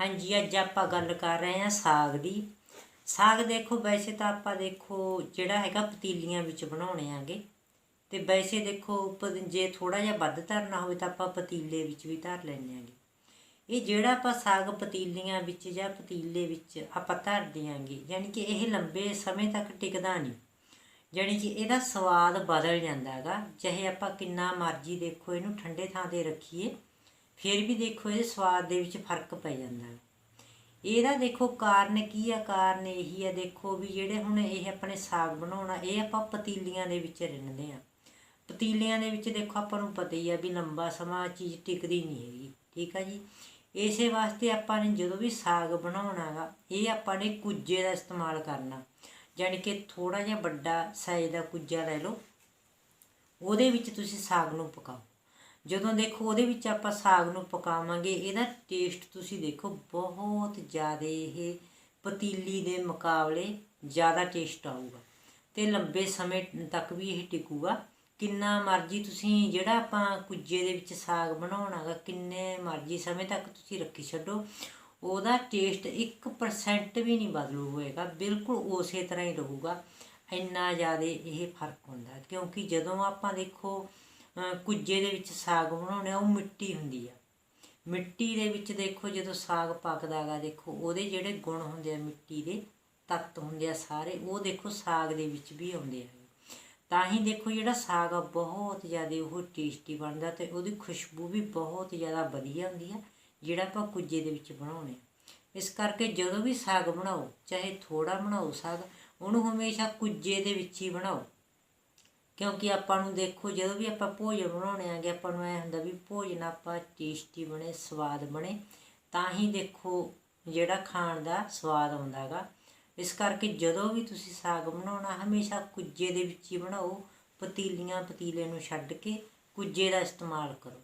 ਹਾਂਜੀ, ਅੱਜ ਆਪਾਂ ਗੱਲ ਕਰ ਰਹੇ ਹਾਂ ਸਾਗ ਦੀ। ਸਾਗ ਦੇਖੋ, ਵੈਸੇ ਤਾਂ ਆਪਾਂ ਦੇਖੋ ਜਿਹੜਾ ਹੈਗਾ ਪਤੀਲੀਆਂ ਵਿੱਚ ਬਣਾਉਣੇ ਆਗੇ। ਤੇ ਵੈਸੇ ਦੇਖੋ ਪ- ਜੇ ਥੋੜਾ ਜਿਹਾ ਵੱਧ ਧਰਨਾ ਹੋਵੇ ਤਾਂ ਆਪਾਂ ਪਤੀਲੇ ਵਿੱਚ ਵੀ ਧਰ ਲੈਂਦੇ ਆਂਗੇ। ਇਹ ਜਿਹੜਾ ਆਪਾਂ ਸਾਗ ਪਤੀਲੀਆਂ ਵਿੱਚ ਜਾਂ ਪਤੀਲੇ ਵਿੱਚ ਆਪਾਂ ਧਰ ਦਿਆਂਗੇ ਯਾਨੀ ਕਿ ਇਹ ਲੰਬੇ ਸਮੇਂ ਤੱਕ ਟਿਕਦਾ ਨਹੀਂ। ਯਾਨੀ ਕਿ ਇਹਦਾ ਸਵਾਦ ਬਦਲ ਜਾਂਦਾ ਹੈਗਾ। ਚਾਹੇ ਆਪਾਂ ਕਿੰਨਾ ਮਰਜ਼ੀ ਦੇਖੋ, ਇਹਨੂੰ ਠੰਡੇ ਥਾਂ ਤੇ ਰੱਖੀਏ। ਫਿਰ ਵੀ ਦੇਖੋ ਇਹਦੇ ਸਵਾਦ ਦੇ ਵਿੱਚ ਫ਼ਰਕ ਪੈ ਜਾਂਦਾ ਹੈ। ਇਹਦਾ ਦੇਖੋ ਕਾਰਨ ਕੀ ਆ? ਕਾਰਨ ਇਹੀ ਆ ਦੇਖੋ ਵੀ ਜਿਹੜੇ ਹੁਣ ਇਹ ਆਪਣੇ ਸਾਗ ਬਣਾਉਣਾ ਇਹ ਆਪਾਂ ਪਤੀਲੀਆਂ ਦੇ ਵਿੱਚ ਰਿੰਨਦੇ ਆ। ਪਤੀਲਿਆਂ ਦੇ ਵਿੱਚ ਦੇਖੋ ਆਪਾਂ ਨੂੰ ਪਤਾ ਹੀ ਆ ਵੀ ਲੰਬਾ ਸਮਾਂ ਚੀਜ਼ ਟਿਕਦੀ ਨਹੀਂ ਹੈਗੀ, ਠੀਕ ਆ ਜੀ? ਇਸੇ ਵਾਸਤੇ ਆਪਾਂ ਨੇ ਜਦੋਂ ਵੀ ਸਾਗ ਬਣਾਉਣਾਗਾ ਇਹ ਆਪਾਂ ਨੇ ਕੁੱਜੇ ਦਾ ਇਸਤੇਮਾਲ ਕਰਨਾ। ਯਾਨੀ ਕਿ ਥੋੜਾ ਜਿਹਾ ਵੱਡਾ ਸਾਈਜ਼ ਦਾ ਕੁੱਜਾ ਲੈ ਲਓ, ਉਹਦੇ ਵਿੱਚ ਤੁਸੀਂ ਸਾਗ ਨੂੰ ਪਕਾਓ। ਜਦੋਂ ਦੇਖੋ ਉਹਦੇ ਵਿੱਚ ਆਪਾਂ ਸਾਗ ਨੂੰ ਪਕਾਵਾਂਗੇ, ਇਹਦਾ ਟੇਸਟ ਤੁਸੀਂ ਦੇਖੋ ਬਹੁਤ ਜ਼ਿਆਦਾ ਇਹ ਪਤੀਲੀ ਦੇ ਮੁਕਾਬਲੇ ਜ਼ਿਆਦਾ ਟੇਸਟ ਆਊਗਾ ਤੇ ਲੰਬੇ ਸਮੇਂ ਤੱਕ ਵੀ ਇਹ ਟਿਕੂਗਾ। ਕਿੰਨਾ ਮਰਜ਼ੀ ਤੁਸੀਂ ਜਿਹੜਾ ਆਪਾਂ ਕੁੱਜੇ ਦੇ ਵਿੱਚ ਸਾਗ ਬਣਾਉਣਾਗਾ ਕਿੰਨੇ ਮਰਜ਼ੀ ਸਮੇਂ ਤੱਕ ਤੁਸੀਂ ਰੱਖੀ ਛੱਡੋ, ਉਹਦਾ ਟੇਸਟ 1% ਵੀ ਨਹੀਂ ਬਦਲੂ ਹੋਏਗਾ, ਬਿਲਕੁਲ ਉਸੇ ਤਰ੍ਹਾਂ ਹੀ ਰਹੂਗਾ। ਇੰਨਾ ਜ਼ਿਆਦਾ ਇਹ ਫ਼ਰਕ ਹੁੰਦਾ, ਕਿਉਂਕਿ ਜਦੋਂ ਆਪਾਂ ਦੇਖੋ ਕੁੱਜੇ ਦੇ ਵਿੱਚ ਸਾਗ ਬਣਾਉਣੇ ਆ, ਉਹ ਮਿੱਟੀ ਹੁੰਦੀ ਆ। ਮਿੱਟੀ ਦੇ ਵਿੱਚ ਦੇਖੋ, ਜਦੋਂ ਸਾਗ ਪੱਕਦਾ ਗਾ ਦੇਖੋ, ਉਹਦੇ ਜਿਹੜੇ ਗੁਣ ਹੁੰਦੇ ਆ, ਮਿੱਟੀ ਦੇ ਤੱਤ ਹੁੰਦੇ ਆ ਸਾਰੇ, ਉਹ ਦੇਖੋ ਸਾਗ ਦੇ ਵਿੱਚ ਵੀ ਆਉਂਦੇ ਆ। ਤਾਂ ਹੀ ਦੇਖੋ ਜਿਹੜਾ ਸਾਗ ਆ, ਬਹੁਤ ਜ਼ਿਆਦਾ ਉਹ ਟੇਸਟੀ ਬਣਦਾ ਤੇ ਉਹਦੀ ਖੁਸ਼ਬੂ ਵੀ ਬਹੁਤ ਜ਼ਿਆਦਾ ਵਧੀਆ ਹੁੰਦੀ ਆ, ਜਿਹੜਾ ਆਪਾਂ ਕੁੱਜੇ ਦੇ ਵਿੱਚ ਬਣਾਉਣੇ ਆ। ਇਸ ਕਰਕੇ ਜਦੋਂ ਵੀ ਸਾਗ ਬਣਾਓ, ਚਾਹੇ ਥੋੜਾ ਬਣਾਓ ਸਾਗ, ਉਹਨੂੰ ਹਮੇਸ਼ਾ ਕੁੱਜੇ ਦੇ ਵਿੱਚ ਹੀ ਬਣਾਓ। ਕਿਉਂਕਿ ਆਪਾਂ ਨੂੰ ਦੇਖੋ, ਜਦੋਂ ਵੀ ਆਪਾਂ ਭੋਜਨ ਬਣਾਉਣੇ ਆਗੇ ਆਪਾਂ ਨੂੰ ਐ ਹੁੰਦਾ ਵੀ ਭੋਜਨ ਆਪਾਂ ਟੇਸਟੀ ਬਣੇ, ਸਵਾਦ ਬਣੇ, ਤਾਂ ਹੀ ਦੇਖੋ ਜਿਹੜਾ ਖਾਣ ਦਾ ਸਵਾਦ ਆਉਂਦਾ ਆਉਂਦਾਗਾ ਇਸ ਕਰਕੇ ਜਦੋਂ ਵੀ ਤੁਸੀਂ ਸਾਗ ਬਣਾਉਣਾ, ਹਮੇਸ਼ਾ ਕੁੱਜੇ ਦੇ ਵਿੱਚ ਹੀ ਬਣਾਓ, ਪਤੀਲੀਆਂ, ਪਤੀਲੇ ਨੂੰ ਛੱਡ ਕੇ ਕੁੱਜੇ ਦਾ ਇਸਤੇਮਾਲ ਕਰੋ।